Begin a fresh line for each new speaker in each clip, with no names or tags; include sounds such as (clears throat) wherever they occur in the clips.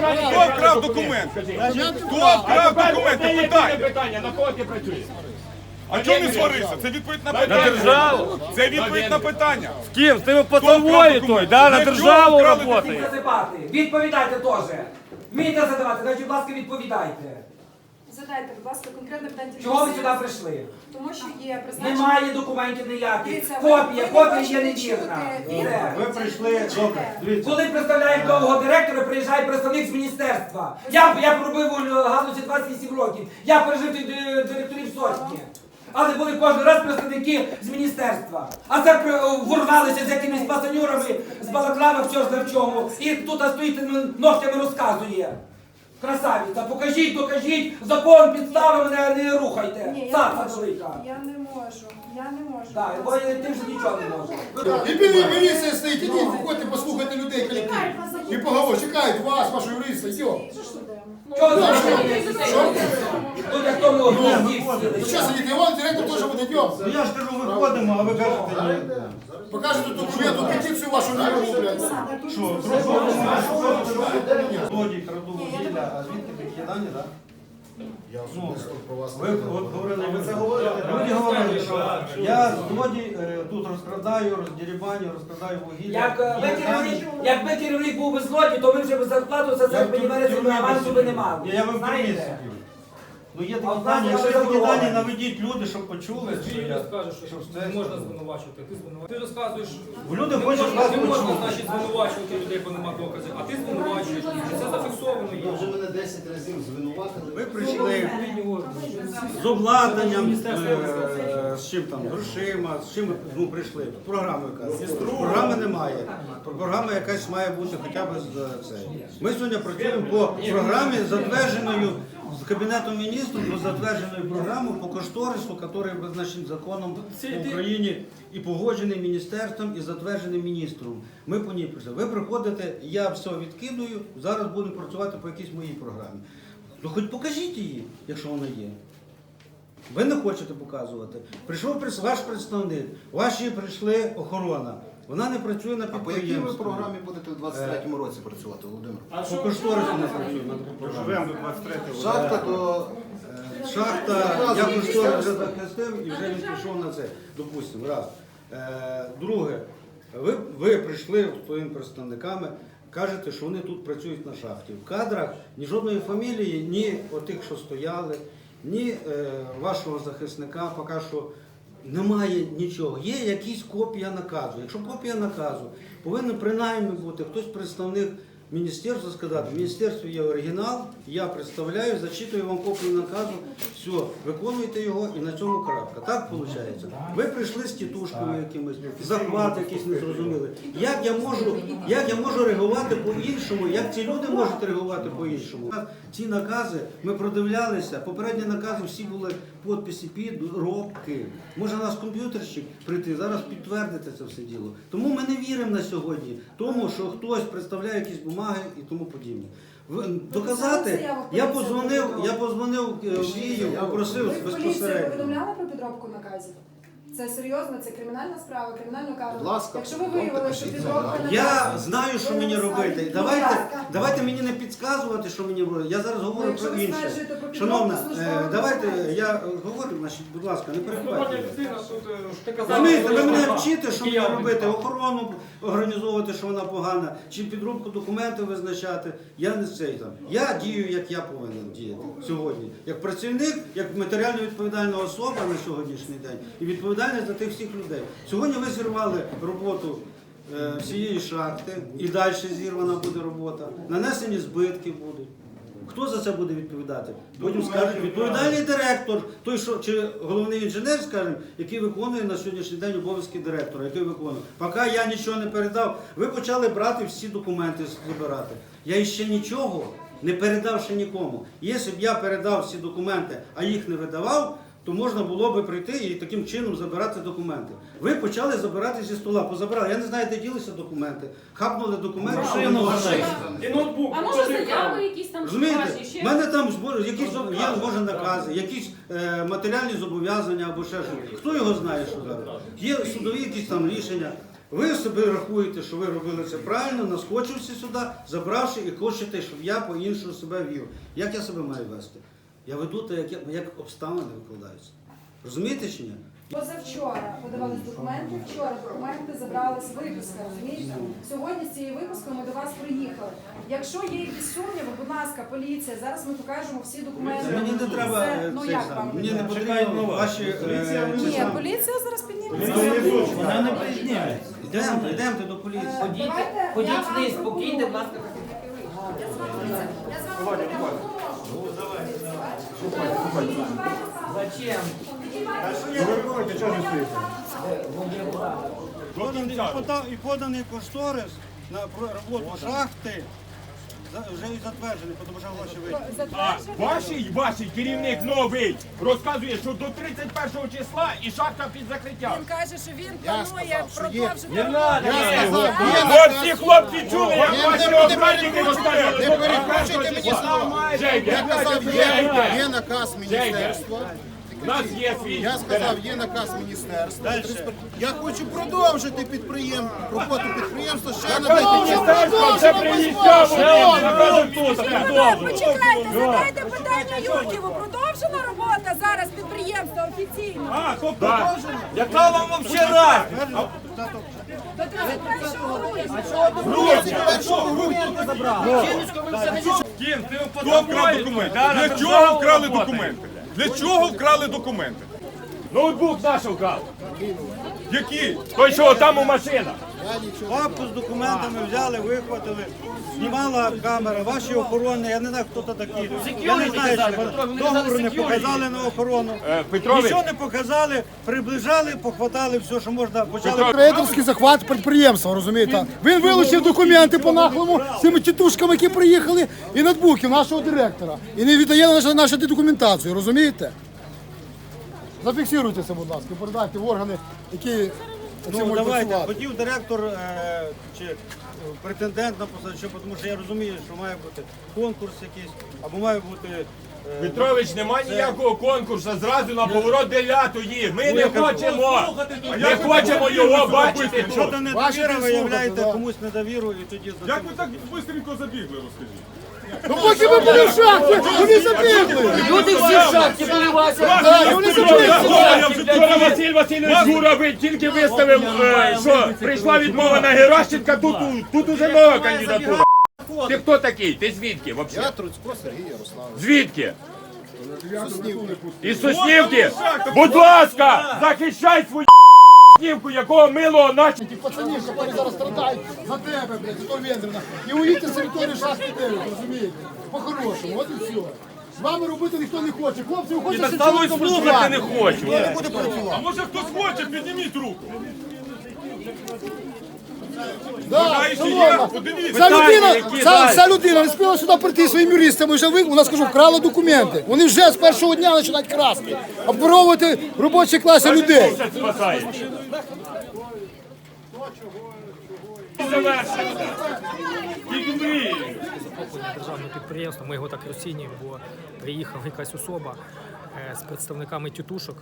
Хто вкрав документи? Хто вкрав документи? Питання.
питання, на кого ти працюєш?
А чому не сварився? Це відповідь на
На
питання.
державу.
Це відповідь на питання.
З ким? З тими потовою той, да, на державу працює.
Відповідайте теж. Вмієте задавати, значить, будь ласка, відповідайте.
Задайте, будь ласка, конкретне питання.
Чого ви сюди прийшли?
Тому що є призначення.
Немає документів ніяких.
Дивіться, ви
Копія, копія є невірна.
чути відповідь.
прийшли, добре, дивіться.
Коли представляємо нового директора, приїжджає представник з міністерства. Я, я пробив у галузі 28 років. Я пережив тих ди- директорів сотні. Але були кожен раз представники з міністерства. А це при- ворвалися з якимись пасанюрами з балаклава в чорт в чому. І тут стоїть м, ногтями розказує. Красавиця, покажіть, докажіть, закон підстави мене не рухайте.
Ні, я не можу.
велика.
Я не можу. Я не можу.
Так, бо ти вже нічого не можеш.
І білі міліція стоїть, ідіть, виходьте, послухайте людей колектив. І поговор, чекають вас, вашого юриста, йдьо.
Чого ви робите? Тут як тому гнізді
Ну що сидіти, вон директор теж буде йдьо.
Ну я ж кажу, виходимо, а ви кажете, ні.
Покажете тут документу, петицію вашу не блядь.
Що, злодій, краду вугілля, а звідки так?
Я особисто про вас
Ви от говорили, ви це говорили, люди говорили, що я злодій е, тут розкрадаю, роздірібаню, розкрадаю вугілля.
Як е, ви керівник, якби керівник був би злодій, то ми вже б зарплату за це
Я в
мені на авансу би не мали.
Я, я ви в тюрмі
Знаєте?
сидів. Ну є такі дані, якщо є такі дані, наведіть люди, щоб почули.
Ти
що я-
скажеш, що не можна звинувачувати. Ти звинувачуєш. Ти розказуєш,
Люди
не
хочуть
можна,
вас
не можна
почути.
значить, звинувачувати людей, бо нема доказів, а ти звинувачуєш. І це зафіксовано.
Ви вже мене 10 разів звинуватили.
Ви прийшли
Відповідні органи.
з обладнанням, е, з чим там, грошима, з чим ну, прийшли. Програми якась. Програми немає. Програма якась має бути хоча б з е, це. Ми сьогодні працюємо по програмі, затвердженою з Кабінетом міністрів, по затвердженою програмою по кошторису, який визначений законом в Україні і погоджений міністерством і затверджений міністром. Ми по ній працюємо. Ви приходите, я все відкидую, зараз будемо працювати по якійсь моїй програмі. Ну хоч покажіть її, якщо вона є. Ви не хочете показувати. Прийшов ваш представник, ваші прийшли охорона. Вона не працює на
А по якій ви
підприємстві.
програмі будете в 23-му році працювати, Володимир?
По кошторису не працює на таку програму.
Шахта до
Е, Шахта, я кошторис вже захистив і вже він пішов на це. Допустимо, раз. Е, Друге, ви, ви прийшли з своїми представниками, кажете, що вони тут працюють на шахті. В кадрах ні жодної фамілії, ні отих, що стояли, ні е, вашого захисника поки що немає нічого. Є якась копія наказу. Якщо копія наказу, повинен принаймні бути хтось представник міністерства сказати, в міністерстві є оригінал, я представляю, зачитую вам копію наказу, все, виконуйте його і на цьому крапка. Так виходить? Ви прийшли з тітушками якимись, захват якийсь незрозумілий. Як я можу, як я можу реагувати по-іншому, як ці люди можуть реагувати по-іншому? Ці накази ми продивлялися, попередні накази всі були підписи підробки. Може нас комп'ютерщик прийти, зараз підтвердити це все діло. Тому ми не віримо на сьогодні, тому що хтось представляє якісь бумаги і тому подібне. Доказати, я позвонив, я позвонив е, в Київ, попросив
Ви поліцію
безпосередньо.
повідомляли про підробку наказів? Це серйозно, це кримінальна справа, кримінальну кару.
Будь ласка,
Якщо ви виявили, що підробка наказів...
Я знаю, що мені робити. Давайте,
ласка.
давайте мені не підказувати, що мені робити. Я зараз говорю
Ну,
про інше.
стверджуєте про підробку
Шановна, е, давайте я говорю, значить, будь ласка, не
тут е,
Розумієте, ви мене вчите, що мені робити, охорону організовувати, що вона погана, чи підробку документів визначати. Я не цей там. Я дію, як я повинен діяти сьогодні. Як працівник, як матеріально відповідальна особа на сьогоднішній день і відповідальність за тих всіх людей. Сьогодні ви зірвали роботу. е, Всієї шахти і далі зірвана буде робота, нанесені збитки будуть. Хто за це буде відповідати? Потім скажуть відповідальний директор, той, що чи головний інженер, скажімо, який виконує на сьогоднішній день обов'язки директора, який виконує. Поки я нічого не передав, ви почали брати всі документи забирати. Я іще нічого не передав ще нікому. Якщо б я передав всі документи, а їх не видавав, то можна було би прийти і таким чином забирати документи. Ви почали забирати зі стола, позабирали. Я не знаю, де ділися документи. Хапнули документи. виносили.
І ноутбук.
А може заяви якісь там
Розумієте,
ще?
в мене там збор- якісь є може накази, якісь е, матеріальні зобов'язання або ще щось. Хто його знає, що зараз? Є судові якісь там рішення. Ви собі рахуєте, що ви робили це правильно, наскочився сюди, забравши і хочете, щоб я по-іншому себе вів. Як я себе маю вести? Я веду те, як, я- як обставини викладаються. Розумієте чи ні?
Позавчора подавались документи, вчора документи забралась виписка, розумієте? Сьогодні з цією випискою ми до вас приїхали. Якщо є якісь сумніви, будь ласка, поліція, зараз ми покажемо всі документи.
Мені не треба
Це-
е,
ну
цей
як
сам.
вам?
Мені не потрібно ваші е,
Ні, поліція зараз підніметься.
Йдемте, йдемте до поліції.
Ходіть,
Ходіть вниз, покиньте, будь ласка. Зачем?
Поданий, і пода- і поданий кошторис на роботу шахти вже і затверджений, тому що ваші вийшли.
А ваший, ваший керівник новий розказує, що до 31 числа і шахта під закриттям.
Він каже, що він планує продовжити.
Є
От
наказ.
всі хлопці чули, як ваші
не
обранники
перекручувати, не перекручуйте мені слова. Я казав, є наказ міністерства.
У нас є свій.
Я сказав, є наказ міністерства. Я хочу продовжити підприєм, роботу підприємства ще на
Міністерство вже приїжджав, вони тут, продовжують.
Почекайте, задайте питання Юрківу. Продовжена робота зараз підприємства офіційно.
А, тобто, яка вам взагалі раз?
До 31 грудня.
Ким, ти Хто вкрав документи? Для чого вкрали документи? Для чого вкрали документи? Ноутбук наш вкрав. Який? Той, що там у машинах.
Папку з документами взяли, вихватили, знімала камера, ваші охорони, я не знаю, хто то такі. Я не знаю, що договору не показали на охорону.
Е, Петрович.
Нічого не показали, приближали, похватали все, що можна. Почали
Рейдерський захват підприємства, розумієте? Він вилучив документи по нахлому з цими тітушками, які приїхали, і ноутбуків нашого директора. І не віддає нашу, нашу документацію, розумієте? Зафіксируйте це, будь ласка, передайте в органи, які
Ну
можуть
давайте, хотів директор е, чи претендент на посаду, що, тому що я розумію, що має бути конкурс якийсь, або має бути. е,
Петрович, нема ніякого конкурсу, зразу на поворот дев'ятої. Ми не хочемо. Не хочемо його бачити
Якщо ти не
Ваші
довіра, виявляєте
да.
комусь недовіру і тоді за
Як
цим-
ви так швидко забігли, розкажіть?
Ну поки ви були в шахті, вони забігли!
Люди всі в шахті були Вася.
Да, і вони забігли!
Вчора Василь Васильович Жура ви тільки виставив, е, що прийшла відмова на Геращенка, тут, тут уже нова кандидатура. Ти хто такий? Ти звідки взагалі?
Я Труцько Сергій Ярославович.
Звідки? Із Соснівки? Будь ласка, захищай свою Соснівку, якого милого наче.
Ті пацані, які зараз страдають за тебе, блядь, за того Вендрина. І уїдьте з території шахти 9, розумієте? По-хорошому, от і все. З вами робити ніхто не хоче. Хлопці, ви хочете
Стало
чоловіком
слухати не хочу. А може хтось хоче, підніміть руку.
Ця людина, ця, ця людина не спіла сюди прийти своїми юристами, вже ви, у нас кажу, вкрали документи. Вони вже з першого дня починають красти, обворовувати робочі класи людей.
Державне підприємство, ми його так розцінюємо, бо приїхала якась особа е, з представниками тітушок.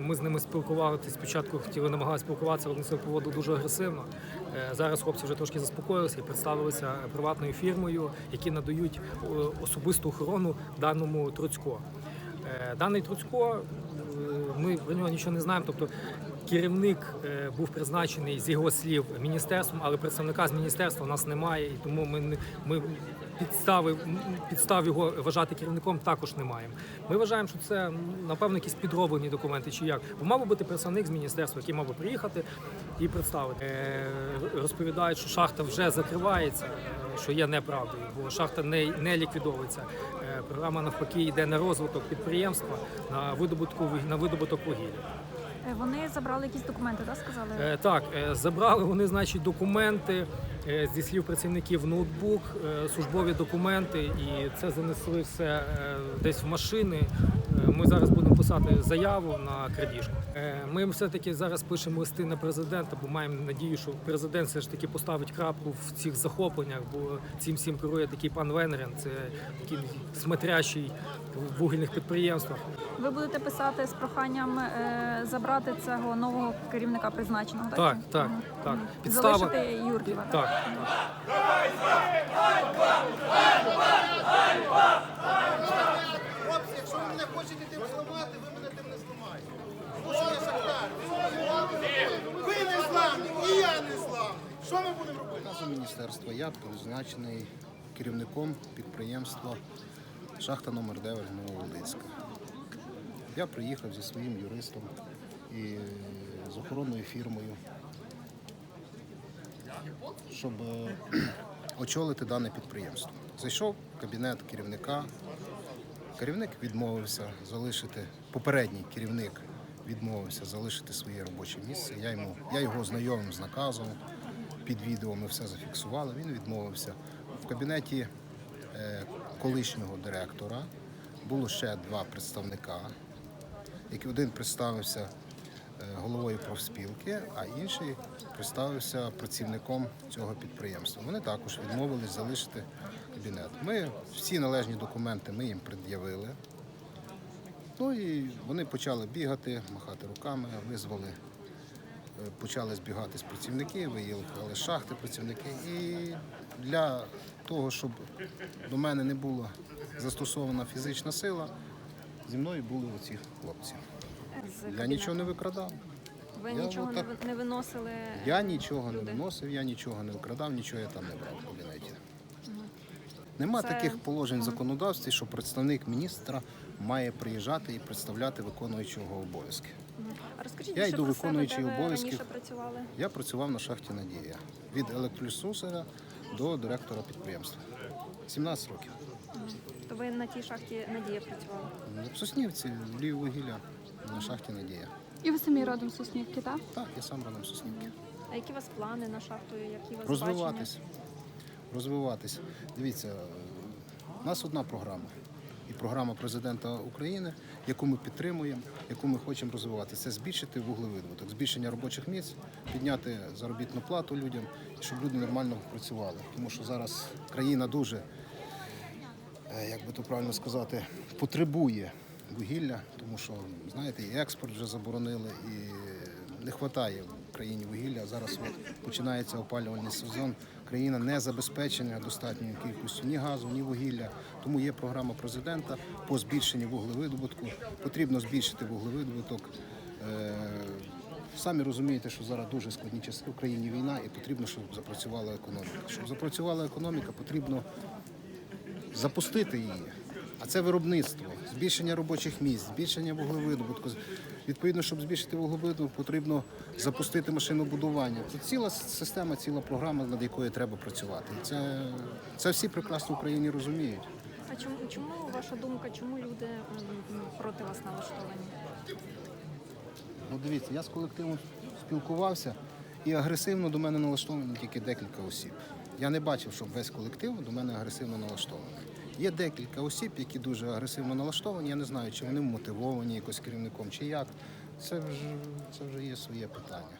Ми з ними спілкувалися спочатку, хотіли намагалися спілкуватися, вони себе поводу дуже агресивно. Е, Зараз хлопці вже трошки заспокоїлися і представилися приватною фірмою, які надають е, особисту охорону даному Троцько. Е, Даний Труцько, ми про нього нічого не знаємо. Тобто керівник е, був призначений з його слів міністерством, але представника з міністерства у нас немає, і тому ми не ми підстави підстав його вважати керівником також не маємо. Ми вважаємо, що це напевно якісь підроблені документи чи як. Бо мав би бути представник з міністерства, який мав би приїхати і представити. Е, Розповідають, що шахта вже закривається, е, що є неправдою, бо шахта не, не ліквідовується. Програма навпаки йде на розвиток підприємства на видобутку на видобуток вугілля.
Е, Вони забрали якісь документи, так сказали?
Е, Так, е, забрали вони, значить, документи зі слів працівників ноутбук, службові документи, і це занесли все десь в машини.
Ми зараз будемо писати заяву на крадіжку. Е, Ми все-таки зараз пишемо листи на президента, бо маємо надію, що президент все ж таки поставить крапку в цих захопленнях, бо цим всім керує такий пан Венерин, це такий смотрящий в вугільних підприємствах.
Ви будете писати з проханням е, забрати цього нового керівника призначеного, так?
Так, так, так. Підстава.
Залишити Юрківа.
Так.
Хлопці, якщо ви мене хочете тим зламати, ви мене тим не зламаєте. Тому що я шахтар. Ви не зламні, і я не зламний. Що ми будемо робити? Наша міністерство, я призначений керівником підприємства шахта номер 9 Нововолинська. Я приїхав зі своїм юристом і з охоронною фірмою, щоб е, (clears throat) очолити дане підприємство. Зайшов в кабінет керівника. Керівник відмовився залишити, попередній керівник відмовився залишити своє робоче місце. Я, йому, я його ознайомив з наказом, під відео ми все зафіксували. Він відмовився. В кабінеті е, колишнього директора було ще два представника, які один представився е, головою профспілки, а інший представився працівником цього підприємства. Вони також відмовились залишити кабінет. Ми всі належні документи ми їм пред'явили. Ну і вони почали бігати, махати руками, визвали, почали збігатись працівники, виїхали шахти працівники. І для того, щоб до мене не була застосована фізична сила, зі мною були оці хлопці.
Я нічого не викрадав.
Ви
Я
нічого
отак-
не виносили.
Я нічого не виносив, я нічого не викрадав, нічого я там не брав в кабінеті. Нема
Це-
таких положень в законодавстві, що представник міністра має приїжджати і представляти виконуючого обов'язки.
Розкажіть
Я йду виконуючий обов'язки.
працювали.
Я працював на шахті Надія від електролюсусера до директора підприємства. 17 років.
То ви на тій шахті Надія працювали.
В Соснівці, Львіввугілля, на шахті Надія.
І ви самі родом з Соснівки, так?
Так, я сам родом з Соснівки.
А які у вас плани на шахту? Які у вас
Розвиватись. Розвиватись. Дивіться, у нас одна програма. І програма президента України, яку ми підтримуємо, яку ми хочемо розвивати, це збільшити вуглевидобуток, збільшення робочих місць, підняти заробітну плату людям, щоб люди нормально працювали. Тому що зараз країна дуже, е, як би то правильно сказати, потребує вугілля, тому що, знаєте, і експорт вже заборонили, і не вистачає в країні вугілля. Зараз от починається опалювальний сезон. Країна не забезпечена достатньою кількістю ні газу, ні вугілля. Тому є програма президента по збільшенню вуглевидобутку. Потрібно збільшити вуглевидобуток. Е, Самі розумієте, що зараз дуже складні часи в країні війна, і потрібно, щоб запрацювала економіка. Щоб запрацювала економіка, потрібно запустити її. А це виробництво, збільшення робочих місць, збільшення вуглевидобутку. Відповідно, щоб збільшити вуглевидобуток, потрібно запустити машинобудування. Це ціла система, ціла програма, над якою треба працювати. Це, це всі прекрасно в Україні розуміють.
А чому, чому ваша думка, чому люди проти вас налаштовані?
Ну, дивіться, я з колективом спілкувався і агресивно до мене налаштовані тільки декілька осіб. Я не бачив, щоб весь колектив до мене агресивно налаштований. Є декілька осіб, які дуже агресивно налаштовані. Я не знаю, чи вони мотивовані якось керівником, чи як. Це вже, це вже є своє питання.